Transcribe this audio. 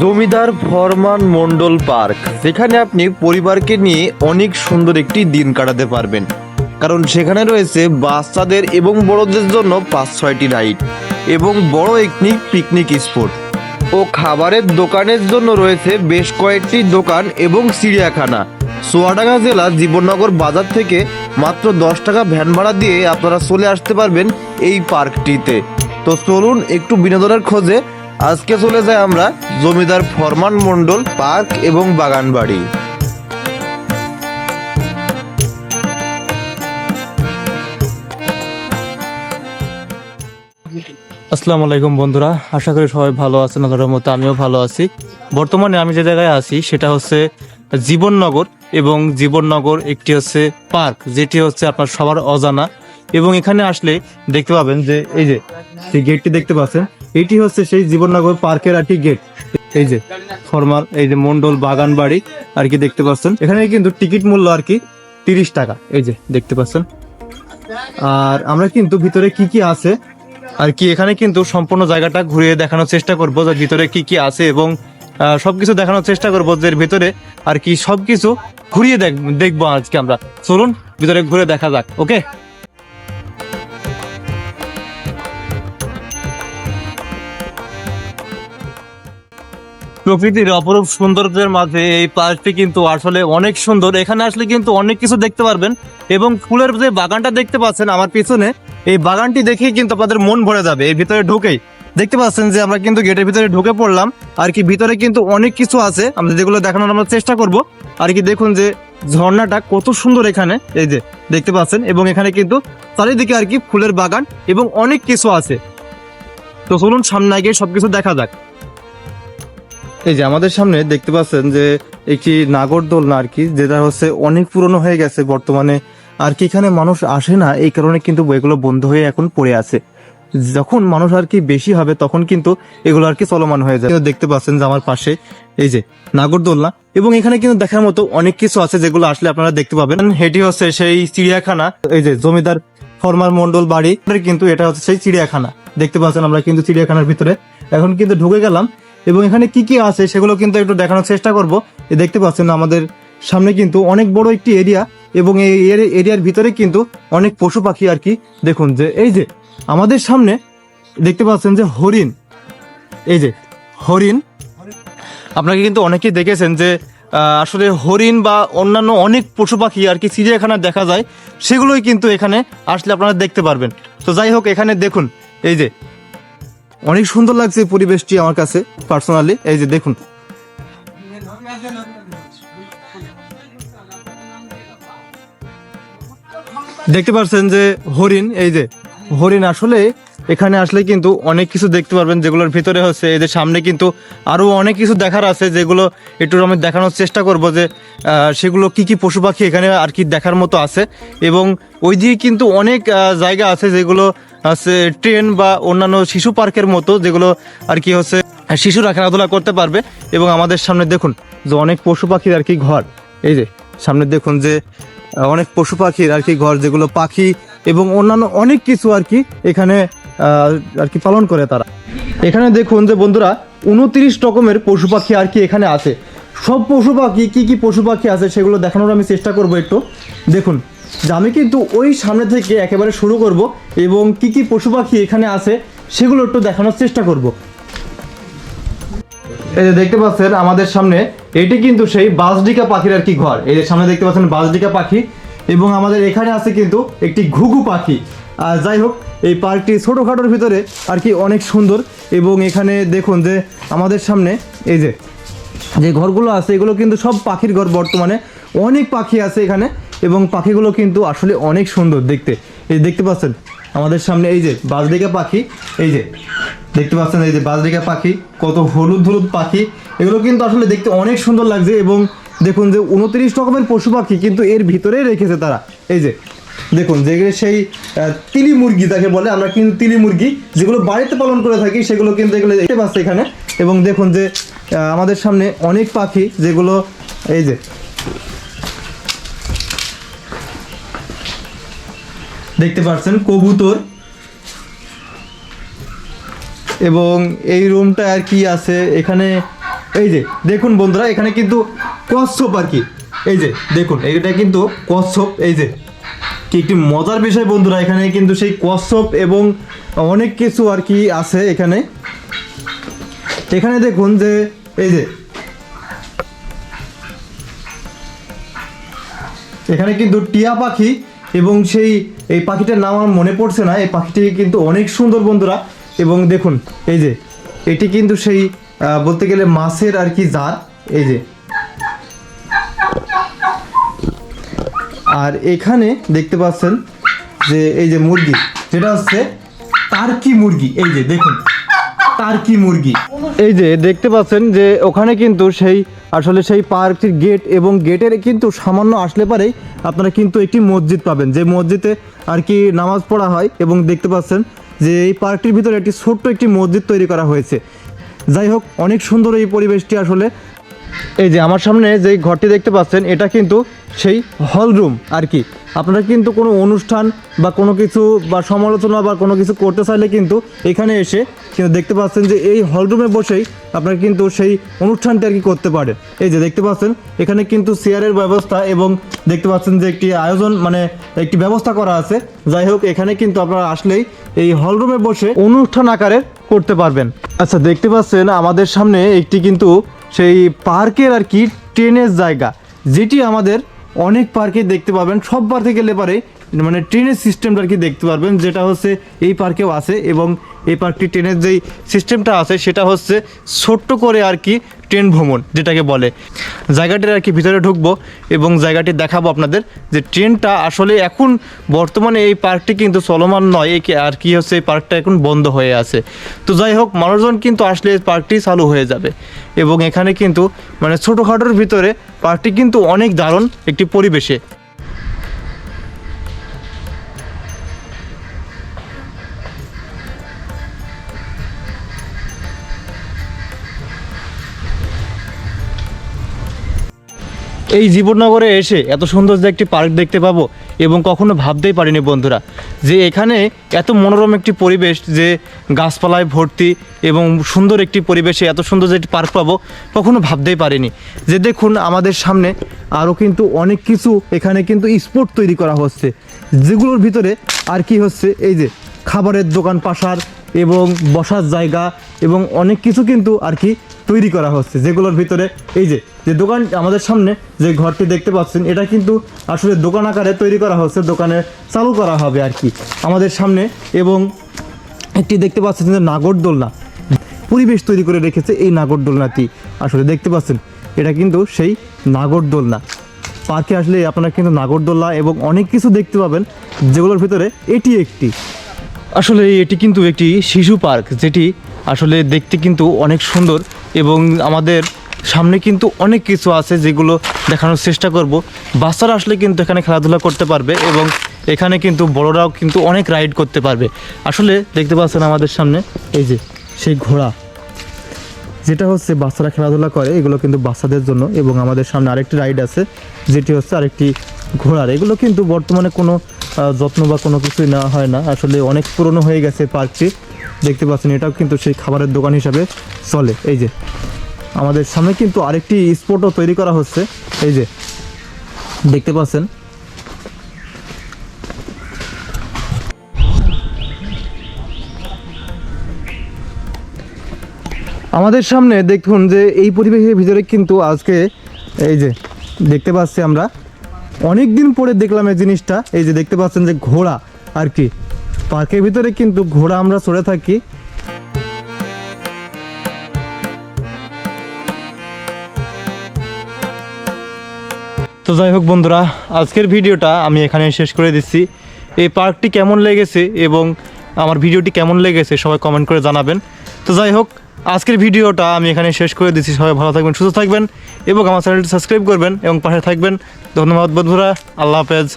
জমিদার ফরমান মন্ডল পার্ক। যেখানে আপনি পরিবারকে নিয়ে অনেক সুন্দর একটি দিন কাটাতে পারবেন। কারণ সেখানে রয়েছে বাচ্চাদের এবং বড়দের জন্য পাঁচ ছয়টি রাইড এবং বড় একটি পিকনিক স্পট। ও খাবারের দোকানের জন্য রয়েছে বেশ কয়েকটি দোকান এবং চিড়িয়াখানা। সোয়াডাঙ্গা জেলা জীবননগর বাজার থেকে মাত্র দশ টাকা ভ্যান ভাড়া দিয়ে আপনারা চলে আসতে পারবেন এই পার্কটিতে। তো চলুন একটু বিনোদনের খোঁজে আজকে চলে যাই আমরা জমিদার ফরমান মন্ডল পার্ক এবং বাগান বাড়ি আসসালামু আলাইকুম বন্ধুরা, আশা করি সবাই ভালো আছেন আপনাদের মতো আমিও ভালো আছি। বর্তমানে আমি যে জায়গায় আছি, সেটা হচ্ছে জীবননগর এবং জীবননগর একটি হচ্ছে পার্ক, যেটি হচ্ছে আপনার সবার অজানা। এবং এখানে আসলে দেখতে পাবেন যে এই যে যে গেটটি দেখতে পাচ্ছেন, এটি হচ্ছে সেই জীবননগর পার্কের আর কি গেট এই যে ফরমাল এই যে মন্ডল বাগান বাড়ি আর কি দেখতে পাচ্ছেন। এখানে কিন্তু টিকিট মূল্য আর কি তিরিশ টাকা, এই যে দেখতে পাচ্ছেন। আর আমরা কিন্তু ভিতরে কি কি আছে, আর কি এখানে কিন্তু সম্পূর্ণ জায়গাটা ঘুরিয়ে দেখানোর চেষ্টা করব যে ভিতরে কি কি আছে এবং সবকিছু দেখানোর চেষ্টা করব যে ভিতরে আর কি সবকিছু ঘুরিয়ে দেখ, দেখব আজকে আমরা। চলুন ভিতরে ঘুরে দেখা যাক, ওকে? প্রকৃতির অপরূপ সৌন্দর্যের মাঝে এই পার্কটি কিন্তু আসলে অনেক সুন্দর। এখানে আসলে কিন্তু অনেক কিছু দেখতে পারবেন এবং ফুলের যে বাগানটা দেখতে পাচ্ছেন আমার পিছনে, এই বাগানটি দেখেই কিন্তু আপনাদের মন ভরে যাবে। এর ভিতরে ঢুকেই দেখতে পাচ্ছেন যে আমরা কিন্তু গেটের ভিতরে ঢুকে পড়লাম। আর কি ভিতরে কিন্তু অনেক কিছু আছে, আমরা যেগুলো দেখানোর আমরা চেষ্টা করব। আর কি দেখুন যে ঝর্ণাটা কত সুন্দর এখানে, এই যে দেখতে পাচ্ছেন এবং এখানে কিন্তু চারিদিকে আর কি ফুলের বাগান এবং অনেক কিছু আছে। তো চলুন সামনে গিয়ে সবকিছু দেখা যাক। এই যে আমাদের সামনে দেখতে পাচ্ছেন যে একটি নাগরদোলনা আর কি, যেটা হচ্ছে অনেক পুরনো হয়ে গেছে বর্তমানে। আর কি এখানে মানুষ আসে না, এই কারণে কিন্তু এগুলো বন্ধ হয়ে এখন পড়ে আছে। যখন মানুষ আর কি বেশি হবে, তখন কিন্তু এগুলো আর কি চলমান হয়ে যায় দেখতে পাচ্ছেন যে আমার পাশে এই যে নাগরদোলনা এবং এখানে কিন্তু দেখার মতো অনেক কিছু আছে যেগুলো আসলে আপনারা দেখতে পাবেন। হেটি হচ্ছে সেই চিড়িয়াখানা, এই যে জমিদার ফরমার মন্ডল বাড়ি, কিন্তু এটা হচ্ছে সেই চিড়িয়াখানা। দেখতে পাচ্ছেন আমরা কিন্তু চিড়িয়াখানার ভিতরে। এখন কিন্তু ঢুকে গেলাম এবং এখানে কি কি আছে সেগুলো কিন্তু একটু দেখানোর চেষ্টা করব। এই দেখতে পাচ্ছেন আমাদের সামনে কিন্তু অনেক বড় একটি এরিয়া এবং এই এর- এরিয়ার ভিতরে কিন্তু অনেক পশু পাখি আর কি। দেখুন যে এই যে আমাদের সামনে দেখতে পাচ্ছেন যে হরিণ। এই যে হরিণ। আপনাকে কিন্তু অনেকেই দেখেছেন যে আসলে হরিণ বা অন্যান্য অনেক পশু পাখি আর কি চিড়িয়াখানা দেখা যায়, সেগুলোই কিন্তু এখানে আসলে আপনারা দেখতে পারবেন। তো যাই হোক, এখানে দেখুন, এই যে অনেক সুন্দর লাগছে পরিবেশটি আমার কাছে পার্সোনালি এই যে দেখুন। দেখতে পাচ্ছেন যে হরিণ, এই যে হরিণ আসলে এখানে আসলে কিন্তু অনেক কিছু দেখতে পারবেন যেগুলোর ভিতরে হচ্ছে এদের সামনে কিন্তু আরও অনেক কিছু দেখার আছে যেগুলো একটু আমি দেখানোর চেষ্টা করব যে সেগুলো কি কি পশু পাখি এখানে আর কি দেখার মতো আছে। এবং ওইদিকে কিন্তু অনেক জায়গা আছে যেগুলো আছে ট্রেন বা অন্যান্য শিশু পার্কের মতো যেগুলো আর কি হচ্ছে শিশুরা খেলাধুলা করতে পারবে। এবং আমাদের সামনে দেখুন যে অনেক পশু পাখির আর কি ঘর। এই যে, সামনে দেখুন যে অনেক পশু পাখির আর কি ঘর যেগুলো পাখি এবং অন্যান্য অনেক কিছু আর কি এখানে আর কি পালন করে তারা। এখানে দেখুন যে বন্ধুরা, উনত্রিশ রকমের পশু পাখি আর কি এখানে আছে। সব পশু পাখি, কি কি পশু পাখি আছে সেগুলো দেখানোর আমি চেষ্টা করব একটু। দেখুন আমি কিন্তু ওই সামনে থেকে একেবারে শুরু করব এবং কি কি পশু পাখি এখানে আছে সেগুলো একটু দেখানোর চেষ্টা করব। এই যে দেখতে পাচ্ছেন আমাদের সামনে, এটি কিন্তু সেই বাসডিকা পাখির আর কি ঘর। এই যে সামনে দেখতে পাচ্ছেন বাসডিকা পাখি এবং আমাদের এখানে আছে কিন্তু একটি ঘুঘু পাখি। আর যাই হোক, এই পার্কটি ছোটোখাটোর ভিতরে আর কি অনেক সুন্দর এবং এখানে দেখুন যে আমাদের সামনে এই যে যে ঘরগুলো আছে, এগুলো কিন্তু সব পাখির ঘর বর্তমানে। অনেক পাখি আছে এখানে। এবং পাখিগুলো কিন্তু আসলে অনেক সুন্দর দেখতে। এই দেখতে পাচ্ছেন, আমাদের সামনে এই যে বাজরিকা পাখি, এই যে, দেখতে পাচ্ছেন এই যে বাজরিকা পাখি, কত হলুদ হলুদ পাখি, এগুলো কিন্তু আসলে দেখতে অনেক সুন্দর লাগছে এবং দেখুন যে উনত্রিশ রকমের পশু পাখি কিন্তু এর ভিতরেই রেখেছে তারা। এই যে, দেখুন যেগুলো সেই তিলি মুরগি তাকে বলে, আমরা কিন্তু তিলি মুরগি, যেগুলো বাড়িতে পালন করে থাকি, সেগুলো কিন্তু এগুলো দেখতে পাচ্ছে এখানে। এবং দেখুন যে আমাদের সামনে অনেক পাখি, যেগুলো, এই যে দেখতে পাচ্ছেন কবুতর। এবং এই রুমটা আর কি আছে, এখানে এই যে, দেখুন বন্ধুরা, এখানে কিন্তু কচ্ছপ আর কি। এই যে, দেখুন, এটা কিন্তু কচ্ছপ, এই যে। কি একটি মজার বিষয় বন্ধুরা, এখানে কিন্তু সেই কচ্ছপ এবং অনেক কিছু আর কি আছে এখানে। এখানে দেখুন যে, এই যে, এখানে কিন্তু টিয়া পাখি এবং সেই, এই পাখিটার নাম আমার মনে পড়ছে না। এই পাখিটি কিন্তু অনেক সুন্দর বন্ধুরা। এবং দেখুন, এই যে, এটি কিন্তু সেই বলতে গেলে মাছের আর কি জাত। এই যে। আর এখানে দেখতে পাচ্ছেন যে, এই যে মুরগি, যেটা হচ্ছে তার টার্কি মুরগি। এই যে, দেখুন। টার্কি মুরগি? এই যে দেখতে পাচ্ছেন যে ওখানে কিন্তু সেই, আসলে সেই পার্কটির গেট এবং গেটের কিন্তু সামান্য আসলে পারেই আপনারা কিন্তু একটি মসজিদ পাবেন। যে মসজিদে আর কি নামাজ পড়া হয় এবং দেখতে পাচ্ছেন যে এই পার্কটির ভিতরে একটি ছোট্ট একটি মসজিদ তৈরি করা হয়েছে। যাই হোক, অনেক সুন্দর এই পরিবেশটি আসলে। এই যে আমার সামনে যে ঘরটি দেখতে পাচ্ছেন, এটা কিন্তু সেই হল রুম আর কি। আপনারা কিন্তু কোনো অনুষ্ঠান বা কোনো কিছু বা সমালোচনা বা কোনো কিছু করতে চাইলে কিন্তু এখানে এসে কিন্তু দেখতে পাচ্ছেন যে এই হলরুমে বসেই আপনারা কিন্তু সেই অনুষ্ঠানটি আর কি করতে পারেন। এই যে দেখতে পাচ্ছেন, এখানে কিন্তু চেয়ারের ব্যবস্থা এবং দেখতে পাচ্ছেন যে একটি আয়োজন মানে একটি ব্যবস্থা করা আছে। যাই হোক, এখানে কিন্তু আপনারা আসলেই এই হলরুমে বসে অনুষ্ঠান আকারে করতে পারবেন। আচ্ছা দেখতে পাচ্ছেন আমাদের সামনে একটি কিন্তু সেই পার্কের আর কি ট্রেনের জায়গা, যেটি আমাদের অনেক পার্কে দেখতে পাবেন। সব পার্কে গেলে পারে মানে ট্রেনের সিস্টেমটা আর কি দেখতে পারবেন। যেটা হচ্ছে এই পার্কেও আছে এবং এই পার্কটি ট্রেনের যেই সিস্টেমটা আছে, সেটা হচ্ছে ছোট্ট করে আর কি ট্রেন ভ্রমণ, যেটাকে বলে। জায়গাটির আর কি ভিতরে ঢুকবো এবং জায়গাটি দেখাবো আপনাদের যে ট্রেনটা আসলে এখন বর্তমানে এই পার্কটি কিন্তু চলমান নয় এই আর কি হচ্ছে এই পার্কটা এখন বন্ধ হয়ে আছে। তো যাই হোক, মানুষজন কিন্তু আসলে এই পার্কটি চালু হয়ে যাবে এবং এখানে কিন্তু মানে ছোটোখাটোর ভিতরে পার্কটি কিন্তু অনেক দারুণ একটি পরিবেশে। এই জীবননগরে এসে এত সুন্দর যে একটি পার্ক দেখতে পাবো এবং কখনো ভাবতেই পারিনি বন্ধুরা যে এখানে এত মনোরম একটি পরিবেশ, যে গাছপালায় ভর্তি এবং সুন্দর একটি পরিবেশে এত সুন্দর যে একটি পার্ক পাবো, কখনো ভাবতেই পারিনি। যে দেখুন, আমাদের সামনে আরও কিন্তু অনেক কিছু এখানে কিন্তু স্পোর্ট তৈরি করা হচ্ছে। যেগুলোর ভিতরে আর কি হচ্ছে, এই যে খাবারের দোকান, পাশার এবং বসার জায়গা এবং অনেক কিছু কিন্তু আর কি তৈরি করা হচ্ছে, যেগুলোর ভিতরে এই যে যে দোকান আমাদের সামনে যে ঘরটি দেখতে পাচ্ছেন, এটা কিন্তু আসলে দোকান আকারে তৈরি করা হচ্ছে, দোকানে চালু করা হবে আর কি আমাদের সামনে এবং একটি দেখতে পাচ্ছেন যে নাগরদোলনা পরিবেশ তৈরি করে রেখেছে এই নাগরদোলনাটি আসলে দেখতে পাচ্ছেন, এটা কিন্তু সেই নাগরদোলনা পার্কে আসলে আপনারা কিন্তু নাগরদোলনা এবং অনেক কিছু দেখতে পাবেন, যেগুলোর ভিতরে এটি একটি। আসলে এটি কিন্তু একটি শিশু পার্ক, যেটি আসলে দেখতে কিন্তু অনেক সুন্দর এবং আমাদের সামনে কিন্তু অনেক কিছু আছে যেগুলো দেখানোর চেষ্টা করব। বাচ্চারা আসলে কিন্তু এখানে খেলাধুলা করতে পারবে এবং এখানে কিন্তু বড়রাও কিন্তু অনেক রাইড করতে পারবে। আসলে দেখতে পাচ্ছেন আমাদের সামনে এই যে সেই ঘোড়া, যেটা হচ্ছে বাচ্চারা খেলাধুলা করে, এগুলো কিন্তু বাচ্চাদের জন্য এবং আমাদের সামনে আরেকটি রাইড আছে, যেটি হচ্ছে আরেকটি ঘোড়ার। এগুলো কিন্তু বর্তমানে কোনো যত্ন বা কোনো কিছুই নেওয়া হয় না। আসলে অনেক পুরনো হয়ে গেছে পার্কটি। দেখতে পাচ্ছেন, এটাও কিন্তু সেই খাবারের দোকান হিসাবে চলে। এই যে, আমাদের সামনে কিন্তু আরেকটি স্পটও তৈরি করা হচ্ছে। এই যে, দেখতে পাচ্ছেন। আমাদের সামনে দেখুন যে এই পরিবেশের ভিতরে কিন্তু আজকে এই যে, দেখতে পাচ্ছি আমরা অনেক দিন পরে দেখলাম এই জিনিসটা। এই যে দেখতে পাচ্ছেন যে ঘোড়া, আর কি। পার্কের ভিতরে কিন্তু ঘোড়া আমরা চড়ে থাকি। তো যাই হোক বন্ধুরা, আজকের ভিডিওটা আমি এখানে শেষ করে দিচ্ছি। এই পার্কটি কেমন লেগেছে এবং আমার ভিডিওটি কেমন লেগেছে সবাই কমেন্ট করে জানাবেন। তো যাই হোক আজকের ভিডিওটা আমি এখানে শেষ করে দিচ্ছি। সবাই ভালো থাকবেন, সুস্থ থাকবেন এবং আমার চ্যানেলটি সাবস্ক্রাইব করবেন এবং পাশে থাকবেন। ধন্যবাদ বন্ধুরা, আল্লাহ হাফেজ।